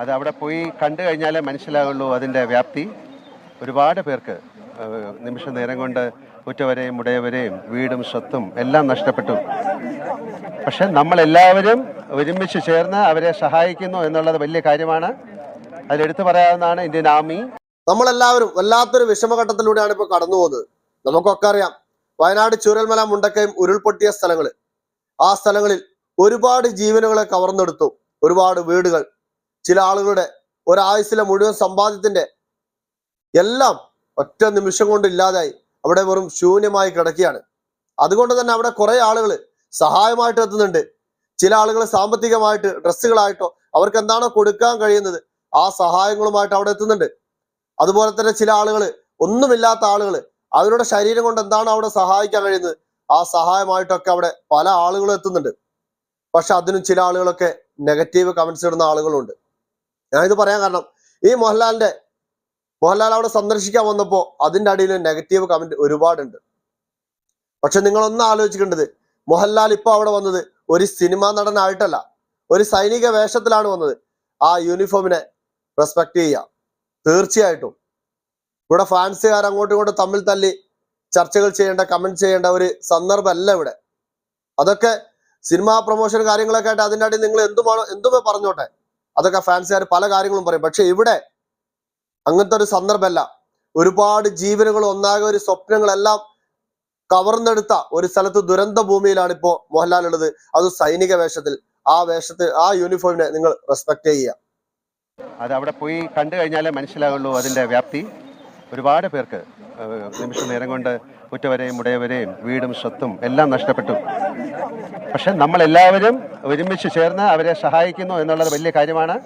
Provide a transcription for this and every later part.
അത് അവിടെ പോയി കണ്ടു കഴിഞ്ഞാലേ മനസ്സിലാവുള്ളൂ അതിന്റെ വ്യാപ്തി. ഒരുപാട് പേർക്ക് നിമിഷ നേരം കൊണ്ട് ഉറ്റവരെയും ഉടയവരെയും വീടും സ്വത്തും എല്ലാം നഷ്ടപ്പെട്ടു. പക്ഷെ നമ്മളെല്ലാവരും ഒരുമിച്ച് ചേർന്ന് അവരെ സഹായിക്കുന്നു എന്നുള്ളത് വലിയ കാര്യമാണ്. അതിലെടുത്തു പറയാവുന്നതാണ് ഇന്ത്യൻ ആർമി. നമ്മളെല്ലാവരും വല്ലാത്തൊരു വിഷമഘട്ടത്തിലൂടെയാണ് ഇപ്പൊ കടന്നു പോകുന്നത്. നമുക്കൊക്കെ അറിയാം വയനാട് ചൂരൽമല മുണ്ടക്കയം ഉരുൾപൊട്ടിയ സ്ഥലങ്ങൾ ആ സ്ഥലങ്ങളിൽ ഒരുപാട് ജീവനുകളെ കവർന്നെടുത്തു. ഒരുപാട് വീടുകൾ. ചില ആളുകളുടെ ഒരായുസിലെ മുഴുവൻ സമ്പാദ്യത്തിന്റെ എല്ലാം ഒറ്റ നിമിഷം കൊണ്ട് ഇല്ലാതായി അവിടെ വെറും ശൂന്യമായി കിടക്കുകയാണ്. അതുകൊണ്ട് തന്നെ അവിടെ കുറെ ആളുകൾ സഹായമായിട്ട് എത്തുന്നുണ്ട്. ചില ആളുകൾ സാമ്പത്തികമായിട്ട് ഡ്രസ്സുകളായിട്ടോ അവർക്ക് എന്താണോ കൊടുക്കാൻ കഴിയുന്നത് ആ സഹായങ്ങളുമായിട്ട് അവിടെ എത്തുന്നുണ്ട്. അതുപോലെ തന്നെ ചില ആളുകൾ ഒന്നുമില്ലാത്ത ആളുകൾ അവരുടെ ശരീരം കൊണ്ട് എന്താണ് അവിടെ സഹായിക്കാൻ കഴിയുന്നത്? ആ സഹായമായിട്ടൊക്കെ അവിടെ പല ആളുകളും എത്തുന്നുണ്ട്. പക്ഷെ അതിനും ചില ആളുകളൊക്കെ നെഗറ്റീവ് കമന്റ്സ് ഇടുന്ന ആളുകളുണ്ട്. ഞാനിത് പറയാൻ കാരണം ഈ മോഹൻലാലിന്റെ മോഹൻലാൽ അവിടെ സന്ദർശിക്കാൻ വന്നപ്പോ അതിന്റെ അടിയിൽ നെഗറ്റീവ് കമന്റ് ഒരുപാടുണ്ട്. പക്ഷെ നിങ്ങളൊന്ന് ആലോചിക്കേണ്ടത് മോഹൻലാൽ ഇപ്പൊ അവിടെ വന്നത് ഒരു സിനിമാ നടനായിട്ടല്ല ഒരു സൈനിക വേഷത്തിലാണ് വന്നത്. ആ യൂണിഫോമിനെ റെസ്പെക്ട് ചെയ്യുക. തീർച്ചയായിട്ടും. ഇവിടെ ഫാൻസുകാർ അങ്ങോട്ടും ഇങ്ങോട്ടും തമ്മിൽ തല്ലി ചർച്ചകൾ ചെയ്യേണ്ട കമന്റ് ചെയ്യേണ്ട ഒരു സന്ദർഭമല്ല ഇവിടെ. അതൊക്കെ സിനിമാ പ്രൊമോഷൻ കാര്യങ്ങളൊക്കെ ആയിട്ട് അതിന്റെ അടിയിൽ നിങ്ങൾ എന്തുമാണോ എന്തുമേ പറഞ്ഞോട്ടെ. അതൊക്കെ ഫാൻസുകാർ പല കാര്യങ്ങളും പറയും. പക്ഷെ ഇവിടെ അങ്ങനത്തെ ഒരു സന്ദർഭമല്ല. ഒരുപാട് ജീവനുകൾ ഒന്നാകെ ഒരു സ്വപ്നങ്ങളെല്ലാം കവർന്നെടുത്ത ഒരു സ്ഥലത്ത് ദുരന്ത ഭൂമിയിലാണ് ഇപ്പോ മോഹൻലാൽ ഉള്ളത് അത് സൈനിക വേഷത്തിൽ ആ വേഷത്തിൽ ആ യൂണിഫോമിനെ നിങ്ങൾ റെസ്പെക്ട് ചെയ്യുക. അത് അവിടെ പോയി കണ്ടു കഴിഞ്ഞാലേ മനസ്സിലാകുള്ളൂ അതിന്റെ വ്യാപ്തി. ഒരുപാട് പേർക്ക് നിമിഷ നേരം കൊണ്ട് ഉറ്റവരെയും ഉടയവരെയും വീടും സ്വത്തും എല്ലാം നഷ്ടപ്പെട്ടു. പക്ഷെ നമ്മളെല്ലാവരും ഒരുമിച്ച് ചേർന്ന് അവരെ സഹായിക്കുന്നു എന്നുള്ളത് വലിയ കാര്യമാണ്.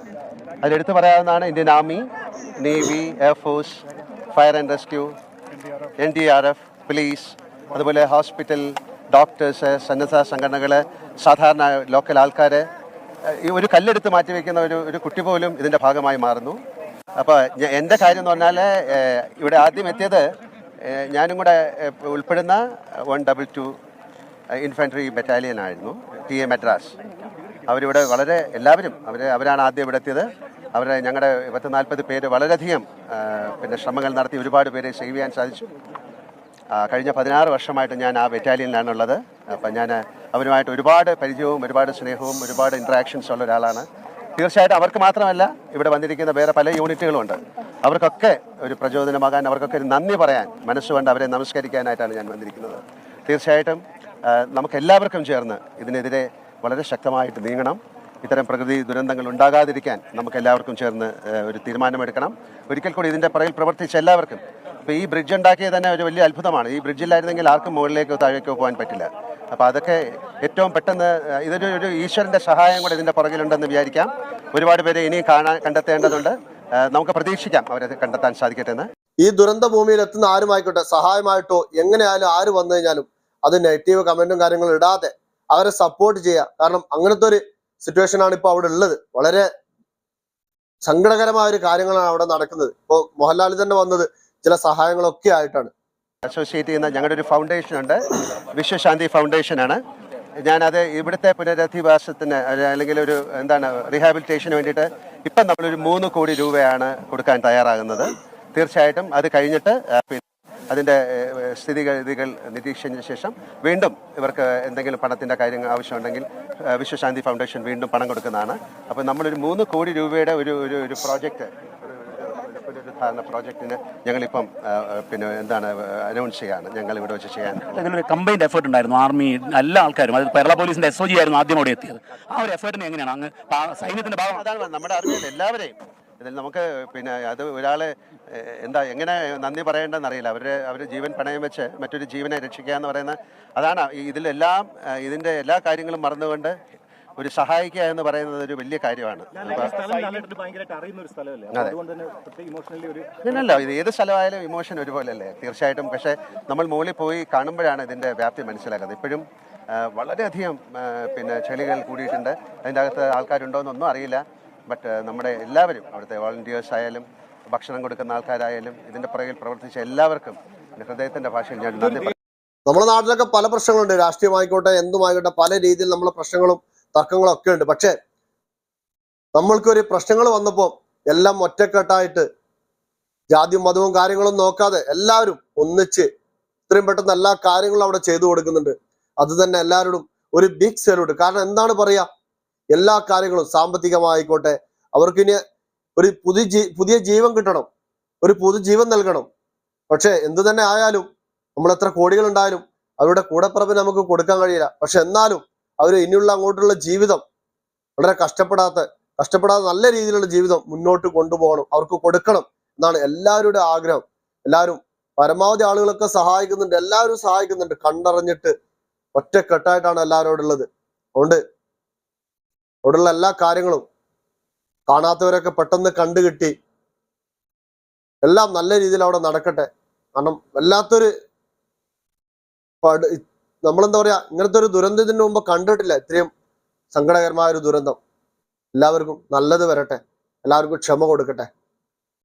അതിലെടുത്തു പറയാവുന്നതാണ് Indian army navy air force fire and rescue N D R F police അതുപോലെ ഹോസ്പിറ്റൽ ഡോക്ടേഴ്സ് സന്നദ്ധ സംഘടനകൾ സാധാരണ ലോക്കൽ ആൾക്കാർ ഈ ഒരു കല്ലെടുത്ത് മാറ്റി വെക്കുന്ന ഒരു ഒരു കുട്ടി പോലും ഇതിന്റെ ഭാഗമായി മാറുന്നു. അപ്പോൾ എന്റെ കാര്യം എന്ന് പറഞ്ഞാൽ ഇവിടെ ആദ്യം എത്തിയത് ഞാനും കൂടെ ഉൾപ്പെടുന്ന one double two infantry battalion ആയിരുന്നു ടി എ മദ്രാസ്. അവരിവിടെ വളരെ എല്ലാവരും അവർ അവരാണ് ആദ്യം ഇവിടെ എത്തിയത്. അവരെ ഞങ്ങളുടെ പത്ത് നാൽപ്പത് പേര് വളരെയധികം പിന്നെ ശ്രമങ്ങൾ നടത്തി ഒരുപാട് പേരെ സേവ് ചെയ്യാൻ സാധിച്ചു. കഴിഞ്ഞ പതിനാറ് വർഷമായിട്ട് ഞാൻ ആ ബറ്റാലിയനിലാണുള്ളത് അപ്പം ഞാൻ അവരുമായിട്ട് ഒരുപാട് പരിചയവും ഒരുപാട് സ്നേഹവും ഒരുപാട് ഇൻട്രാക്ഷൻസ് ഉള്ള ഒരാളാണ്. തീർച്ചയായിട്ടും അവർക്ക് മാത്രമല്ല ഇവിടെ വന്നിരിക്കുന്ന വേറെ പല യൂണിറ്റുകളുണ്ട് അവർക്കൊക്കെ ഒരു പ്രചോദനമാകാൻ അവർക്കൊക്കെ ഒരു നന്ദി പറയാൻ മനസ്സുകൊണ്ട് അവരെ നമസ്കരിക്കാനായിട്ടാണ് ഞാൻ വന്നിരിക്കുന്നത്. തീർച്ചയായിട്ടും നമുക്കെല്ലാവർക്കും ചേർന്ന് ഇതിനെതിരെ വളരെ ശക്തമായിട്ട് നീങ്ങണം. ഇത്തരം പ്രകൃതി ദുരന്തങ്ങൾ ഉണ്ടാകാതിരിക്കാൻ നമുക്ക് എല്ലാവർക്കും ചേർന്ന് ഒരു തീരുമാനമെടുക്കണം. ഒരിക്കൽ കൂടി ഇതിന്റെ പുറകിൽ പ്രവർത്തിച്ച എല്ലാവർക്കും ഇപ്പോൾ ഈ ബ്രിഡ്ജ് ഉണ്ടാക്കിയത് തന്നെ ഒരു വലിയ അത്ഭുതമാണ്. ഈ ബ്രിഡ്ജില്ലായിരുന്നെങ്കിൽ ആർക്കും മുകളിലേക്കോ താഴേക്കോ പോകാൻ പറ്റില്ല. അപ്പോൾ അതൊക്കെ ഏറ്റവും പെട്ടെന്ന് ഇതൊരു ഒരു ഈശ്വരന്റെ സഹായം കൂടെ ഇതിന്റെ പുറകിലുണ്ടെന്ന് വിചാരിക്കാം. ഒരുപാട് പേരെ ഇനിയും കാണാൻ കണ്ടെത്തേണ്ടതുണ്ട്. നമുക്ക് പ്രതീക്ഷിക്കാം അവരെ കണ്ടെത്താൻ സാധിക്കട്ടെ എന്ന്. ഈ ദുരന്ത ഭൂമിയിൽ എത്തുന്ന ആരുമായിക്കോട്ടെ സഹായമായിട്ടോ എങ്ങനെയായാലും ആര് വന്നു കഴിഞ്ഞാലും അത് നെഗറ്റീവ് കമന്റും കാര്യങ്ങളും ഇടാതെ അവരെ സപ്പോർട്ട് ചെയ്യുക. കാരണം അങ്ങനത്തെ ഒരു സിറ്റുവേഷൻ ആണ് ഇപ്പോൾ അവിടെ ഉള്ളത്. വളരെ സങ്കടകരമായ ഒരു കാര്യങ്ങളാണ് അവിടെ നടക്കുന്നത്. ഇപ്പോൾ മോഹൻലാൽ തന്നെ വന്നത് ചില സഹായങ്ങളൊക്കെ ആയിട്ടാണ്. അസോസിയേറ്റ് ചെയ്യുന്ന ഞങ്ങളുടെ ഒരു ഫൗണ്ടേഷൻ ഉണ്ട്. വിശ്വശാന്തി ഫൗണ്ടേഷൻ ആണ്. ഞാനത് ഇവിടുത്തെ പുനരധിവാസത്തിന് അല്ലെങ്കിൽ ഒരു എന്താണ് റീഹാബിലിറ്റേഷന് വേണ്ടിയിട്ട് ഇപ്പം നമ്മളൊരു മൂന്ന് കോടി രൂപയാണ് കൊടുക്കാൻ തയ്യാറാകുന്നത്. തീർച്ചയായിട്ടും അത് കഴിഞ്ഞിട്ട് അതിന്റെ സ്ഥിതിഗതികൾ നിരീക്ഷിച്ചതിന് ശേഷം വീണ്ടും ഇവർക്ക് എന്തെങ്കിലും പണത്തിന്റെ കാര്യങ്ങൾ ആവശ്യമുണ്ടെങ്കിൽ വിശ്വശാന്തി ഫൗണ്ടേഷൻ വീണ്ടും പണം കൊടുക്കുന്നതാണ്. അപ്പോൾ നമ്മളൊരു മൂന്ന് കോടി രൂപയുടെ ഒരു ഒരു പ്രോജക്റ്റ് പുനരുദ്ധാരണ പ്രോജക്റ്റിന് ഞങ്ങളിപ്പം പിന്നെ എന്താണ് അനൗൺസ് ചെയ്യാണ്. ഞങ്ങൾ ഇവിടെ വെച്ച് ചെയ്യാൻ. കമ്പൈൻഡ് എഫേർട്ട് ഉണ്ടായിരുന്നു. ആർമി എല്ലാ ആൾക്കാരും അതായത് കേരള പോലീസിന്റെ എസ് ഒ ജി ആയിരുന്നു ആദ്യം അവിടെ എത്തിയത്. ആ ഒരു എഫേർട്ടിന് എങ്ങനെയാണ്? അങ്ങ് സൈന്യത്തിന്റെ ഭാഗം അതാണ് നമ്മുടെ അറിവിൽ എല്ലാവരെയും ഇതിൽ നമുക്ക് പിന്നെ അത് ഒരാളെ എന്താ എങ്ങനെ നന്ദി പറയേണ്ടതെന്ന് അറിയില്ല. അവരുടെ അവർ ജീവൻ പണയം വെച്ച് മറ്റൊരു ജീവനെ രക്ഷിക്കുക എന്ന് പറയുന്ന അതാണ് ഇതിലെല്ലാം ഇതിന്റെ എല്ലാ കാര്യങ്ങളും മറന്നുകൊണ്ട് ഒരു സഹായിക്കുക എന്ന് പറയുന്നത് ഒരു വലിയ കാര്യമാണ്. അല്ല സ്ഥലം ലാലേട്ടന് ഭയങ്കരമായിട്ട് അറിയുന്ന ഒരു സ്ഥലമല്ലേ അതുകൊണ്ട് തന്നെ ഇമോഷണലി ഒരു ഇല്ലല്ലോ ഇത് ഏത് സ്ഥലമായാലും ഇമോഷൻ ഒരുപോലെയല്ലേ? തീർച്ചയായിട്ടും. പക്ഷേ നമ്മൾ മുകളിൽ പോയി കാണുമ്പോഴാണ് ഇതിന്റെ വ്യാപ്തി മനസ്സിലാക്കുന്നത് ഇപ്പോഴും വളരെയധികം പിന്നെ ചെളികൾ കൂടിയിട്ടുണ്ട്. അതിന്റെ അകത്ത് ആൾക്കാരുണ്ടോയെന്നൊന്നും അറിയില്ല. ബട്ട് നമ്മുടെ എല്ലാവരും അവിടുത്തെ വോളണ്ടിയേഴ്സ് ആയാലും ഭക്ഷണം കൊടുക്കുന്ന ആൾക്കാരായാലും ഇതിന്റെ പുറകിൽ പ്രവർത്തിച്ച എല്ലാവർക്കും ഹൃദയത്തിന്റെ ഹൃദയത്തിന്റെ ഭാഷയിൽ ഞാൻ നന്ദി നമ്മുടെ നാട്ടിലൊക്കെ പല പ്രശ്നങ്ങളുണ്ട്. രാഷ്ട്രീയമായിക്കോട്ടെ എന്തുമായിക്കോട്ടെ പല രീതിയിൽ നമ്മളെ പ്രശ്നങ്ങളും തർക്കങ്ങളും ഒക്കെ ഉണ്ട്. പക്ഷേ നമ്മൾക്കൊരു പ്രശ്നങ്ങൾ വന്നപ്പോൾ എല്ലാം ഒറ്റക്കെട്ടായിട്ട് ജാതിയും മതവും കാര്യങ്ങളും നോക്കാതെ എല്ലാവരും ഒന്നിച്ച് ഇത്രയും പെട്ടെന്ന് എല്ലാ കാര്യങ്ങളും അവിടെ ചെയ്തു കൊടുക്കുന്നുണ്ട്. അത് തന്നെ എല്ലാവരോടും ഒരു ബിഗ് സല്യൂട്ട് കാരണം എന്താണ് പറയാ? എല്ലാ കാര്യങ്ങളും സാമ്പത്തികമായിക്കോട്ടെ അവർക്ക് ഇനി ഒരു പുതിയ പുതിയ ജീവൻ കിട്ടണം. ഒരു പുതുജീവൻ നൽകണം. പക്ഷെ എന്തു തന്നെ ആയാലും നമ്മൾ എത്ര കോടികൾ ഉണ്ടായാലും അവരുടെ കൂടപ്പിറപ്പിന് നമുക്ക് കൊടുക്കാൻ കഴിയില്ല. പക്ഷെ എന്നാലും അവർ ഇനിയുള്ള അങ്ങോട്ടുള്ള ജീവിതം വളരെ കഷ്ടപ്പെടാത്ത കഷ്ടപ്പെടാതെ നല്ല രീതിയിലുള്ള ജീവിതം മുന്നോട്ട് കൊണ്ടുപോകണം അവർക്ക് കൊടുക്കണം എന്നാണ് എല്ലാവരുടെ ആഗ്രഹം. എല്ലാവരും പരമാവധി ആളുകളൊക്കെ സഹായിക്കുന്നുണ്ട് എല്ലാവരും സഹായിക്കുന്നുണ്ട്. കണ്ടറിഞ്ഞിട്ട് ഒറ്റക്കെട്ടായിട്ടാണ് എല്ലാവരോടുള്ളത് അതുകൊണ്ട് അവിടെയുള്ള എല്ലാ കാര്യങ്ങളും കാണാത്തവരൊക്കെ പെട്ടെന്ന് കണ്ടു കിട്ടി. എല്ലാം നല്ല രീതിയിൽ അവിടെ നടക്കട്ടെ. കാരണം വല്ലാത്തൊരു നമ്മളെന്താ പറയാ ഇങ്ങനത്തെ ഒരു ദുരന്തത്തിന് മുമ്പ് കണ്ടിട്ടില്ല ഇത്രയും സങ്കടകരമായ ഒരു ദുരന്തം. എല്ലാവർക്കും നല്ലത് വരട്ടെ. എല്ലാവർക്കും ക്ഷമ കൊടുക്കട്ടെ.